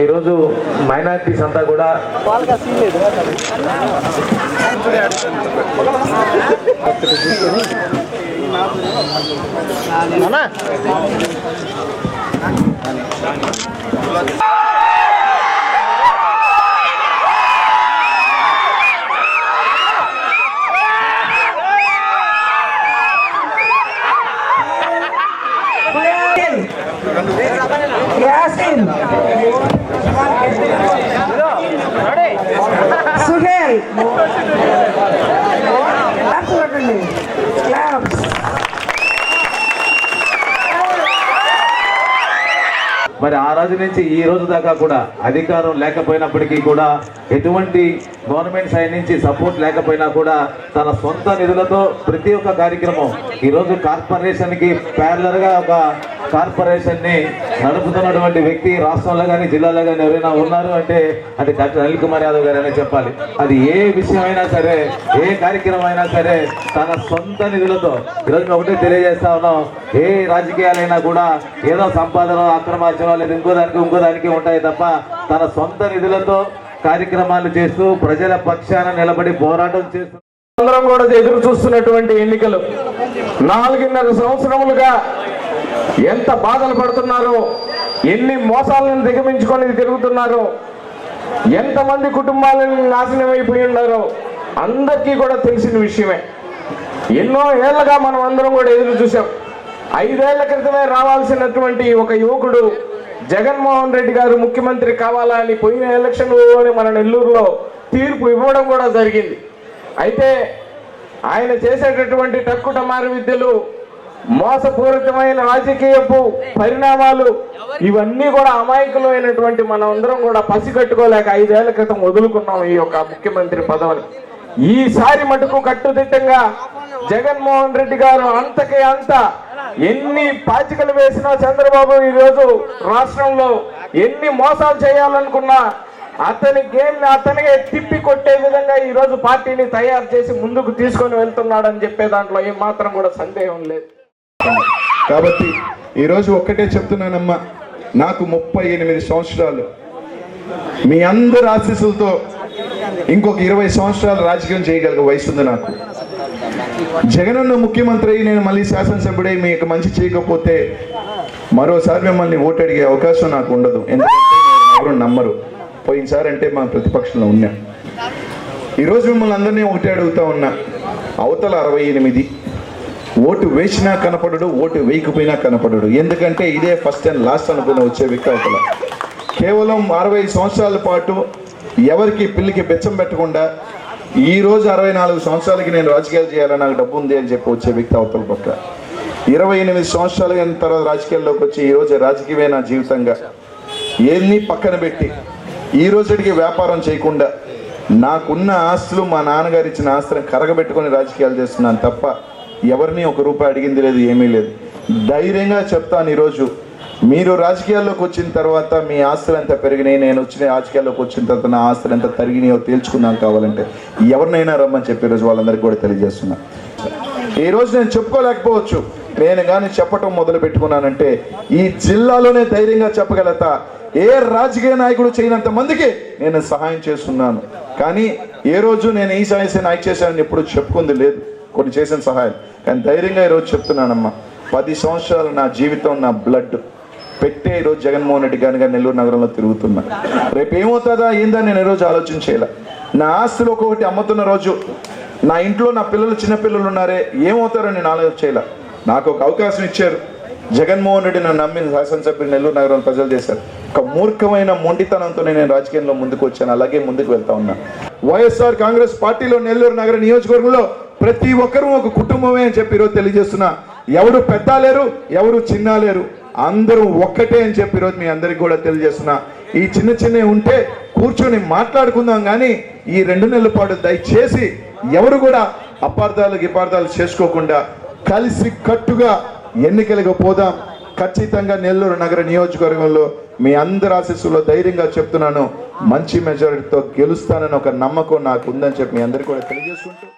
ఈరోజు మైనారిటీస్ అంతా కూడా యాసిన్ సుహేల్ క్లాప్స్ క్లాప్స్ మరి ఆ రోజు నుంచి ఈ రోజు దాకా కూడా అధికారం లేకపోయినప్పటికీ కూడా ఎటువంటి గవర్నమెంట్ సైడ్ నుంచి సపోర్ట్ లేకపోయినా కూడా తన సొంత నిధులతో ప్రతి ఒక్క కార్యక్రమం ఈరోజు కార్పొరేషన్కి ప్యారలర్గా ఒక కార్పొరేషన్ని నడుపుతున్నటువంటి వ్యక్తి రాష్ట్రంలో కానీ జిల్లాలో కానీ ఎవరైనా ఉన్నారు అంటే అది డాక్టర్ అనిల్ కుమార్ యాదవ్ గారు అనే చెప్పాలి. అది ఏ విషయమైనా సరే ఏ కార్యక్రమం అయినా సరే తన సొంత నిధులతో ఈరోజు మేము ఒకటే తెలియజేస్తా ఉన్నాం. ఏ రాజకీయాలైనా కూడా ఏదో సంపాదన అక్రమార్జన లేదా ఇంకో దానికి ఇంకో దానికి ఉంటాయి తప్ప తన సొంత నిధులతో కార్యక్రమాలు చేస్తూ ప్రజల పక్షాన నిలబడి పోరాటం చేస్తూ అందరం కూడా ఎదురు చూస్తున్నటువంటి ఎన్నికలు. నాలుగున్నర సంవత్సరములుగా ఎంత బాధలు పడుతున్నారో ఎన్ని మోసాలను దిగమించుకొని తిరుగుతున్నారో ఎంతమంది కుటుంబాలను నాశనం అయిపోయి ఉన్నారో అందరికీ కూడా తెలిసిన విషయమే. ఎన్నో ఏళ్ళగా మనం అందరం కూడా ఎదురు చూసాం ఐదేళ్ళ క్రితమే రావాల్సినటువంటి ఒక యువకుడు జగన్మోహన్ రెడ్డి గారు ముఖ్యమంత్రి కావాలని పోయిన ఎలక్షన్లోనే మన నెల్లూరులో తీర్పు ఇవ్వడం కూడా జరిగింది. అయితే ఆయన చేసేటటువంటి టక్కుటమారు విద్యలు మోసపూరితమైన రాజకీయపు పరిణామాలు ఇవన్నీ కూడా అమాయకులమైనటువంటి మనం అందరం కూడా పసిగట్టుకోలేక ఐదేళ్ళ క్రితం వదులుకున్నాం ఈ యొక్క ముఖ్యమంత్రి పదవిని. ఈసారి మటుకు కట్టుదిట్టంగా జగన్మోహన్ రెడ్డి గారు అంతకే అంత ఎన్ని పాచికలు వేసినా చంద్రబాబు ఈ రోజు రాష్ట్రంలో ఎన్ని మోసాలు చేయాలనుకున్నా అతని గేమ్ని అతనికే తిప్పి కొట్టే విధంగా ఈరోజు పార్టీని తయారు చేసి ముందుకు తీసుకొని వెళ్తున్నాడని చెప్పే దాంట్లో ఏమాత్రం మాత్రం కూడా సందేహం లేదు. కాబట్టి ఈరోజు ఒక్కటే చెప్తున్నానమ్మా నాకు ముప్పై ఎనిమిది సంవత్సరాలు. మీ అందరి ఆశీస్సులతో ఇంకొక ఇరవై సంవత్సరాలు రాజకీయం చేయగలిగే వయసు ఉంది నాకు. జగనన్న ముఖ్యమంత్రి నేను మళ్ళీ శాసనసభ్యుడై మీకు మంచి చేయకపోతే మరోసారి మిమ్మల్ని ఓటు అడిగే అవకాశం నాకు ఉండదు. ఎందుకంటే ఎవరు నమ్మరు. పోయినసారి అంటే మా ప్రతిపక్షంలో ఉన్నా. ఈరోజు మిమ్మల్ని అందరినీ ఒకటే అడుగుతా ఉన్నా. అవతల అరవై ఎనిమిది ఓటు వేసినా కనపడడు ఓటు వేయకపోయినా కనపడడు. ఎందుకంటే ఇదే ఫస్ట్ అండ్ లాస్ట్ అనుకున్న వచ్చే వ్యక్తి అవతల. కేవలం అరవై సంవత్సరాల పాటు ఎవరికి పిల్లికి బెచ్చం పెట్టకుండా ఈ రోజు అరవై నాలుగు సంవత్సరాలకి నేను రాజకీయాలు చేయాలని నాకు డబ్బు ఉంది అని చెప్పి వచ్చే వ్యక్తి అవతల పక్క ఇరవై ఎనిమిది సంవత్సరాలు అయిన తర్వాత రాజకీయాల్లోకి వచ్చి ఈ రోజు రాజకీయమే నా జీవితంగా. ఏన్ని పక్కన పెట్టి ఈ రోజుకి వ్యాపారం చేయకుండా నాకున్న ఆస్తులు మా నాన్నగారు ఇచ్చిన ఆస్తులను కరగబెట్టుకొని రాజకీయాలు చేస్తున్నాను తప్ప ఎవరిని ఒక రూపాయి అడిగింది లేదు ఏమీ లేదు. ధైర్యంగా చెప్తాను ఈరోజు మీరు రాజకీయాల్లోకి వచ్చిన తర్వాత మీ ఆస్తులు ఎంత పెరిగినాయి? నేను వచ్చిన రాజకీయాల్లోకి వచ్చిన తర్వాత నా ఆస్తులు ఎంత తరిగినాయో తేల్చుకుందాం కావాలంటే ఎవరినైనా రమ్మని చెప్పి ఈరోజు వాళ్ళందరికీ కూడా తెలియజేస్తున్నా. ఈ రోజు నేను చెప్పుకోలేకపోవచ్చు. నేను కానీ చెప్పటం మొదలు పెట్టుకున్నానంటే ఈ జిల్లాలోనే ధైర్యంగా చెప్పగలతా. ఏ రాజకీయ నాయకుడు చేయనంత మందికి నేను సహాయం చేస్తున్నాను. కానీ ఏ రోజు నేను ఈ సహాయం నాయకు చేశానని ఎప్పుడు చెప్పుకుంది లేదు. కొన్ని చేసిన సహాయం. కానీ ధైర్యంగా ఈరోజు చెప్తున్నానమ్మా. పది సంవత్సరాలు నా జీవితం నా బ్లడ్ పెట్టే ఈరోజు జగన్మోహన్ రెడ్డి గారిగా నెల్లూరు నగరంలో తిరుగుతున్నా. రేపు ఏమవుతుందా ఏందా నేను ఈరోజు ఆలోచన చేయాలి నా ఆస్తులు ఒక్కొక్కటి అమ్ముతున్న రోజు నా ఇంట్లో నా పిల్లలు చిన్నపిల్లలు ఉన్నారే ఏమవుతారో నేను ఆలోచన చేయాల నాకు ఒక అవకాశం ఇచ్చారు. జగన్మోహన్ రెడ్డి నన్ను నమ్మిన శాసనసభ్యులు నెల్లూరు నగరం ప్రజలు చేశారు. ఒక మూర్ఖమైన మొండితనంతో నేను రాజకీయంలో ముందుకు వచ్చాను. అలాగే ముందుకు వెళ్తా ఉన్నా. వైఎస్ఆర్ కాంగ్రెస్ పార్టీలో నెల్లూరు నగర నియోజకవర్గంలో ప్రతి ఒక్కరూ ఒక కుటుంబమే అని చెప్పి ఈరోజు తెలియజేస్తున్నా. ఎవరు పెద్ద లేరు ఎవరు చిన్న లేరు. అందరూ ఒక్కటే అని చెప్పి ఈరోజు మీ అందరికి కూడా తెలియజేస్తున్నా. ఈ చిన్న చిన్నవి ఉంటే కూర్చొని మాట్లాడుకుందాం కానీ ఈ రెండు నెలల పాటు దయచేసి ఎవరు కూడా అపార్థాలు గిపార్థాలు చేసుకోకుండా కలిసి కట్టుగా ఎన్నికలకు పోదాం. ఖచ్చితంగా నెల్లూరు నగర నియోజకవర్గంలో మీ అందరి ఆశీస్సులో ధైర్యంగా చెప్తున్నాను. మంచి మెజారిటీతో గెలుస్తానని ఒక నమ్మకం నాకు ఉందని చెప్పి మీ అందరికీ కూడా తెలియజేసుకుంటూ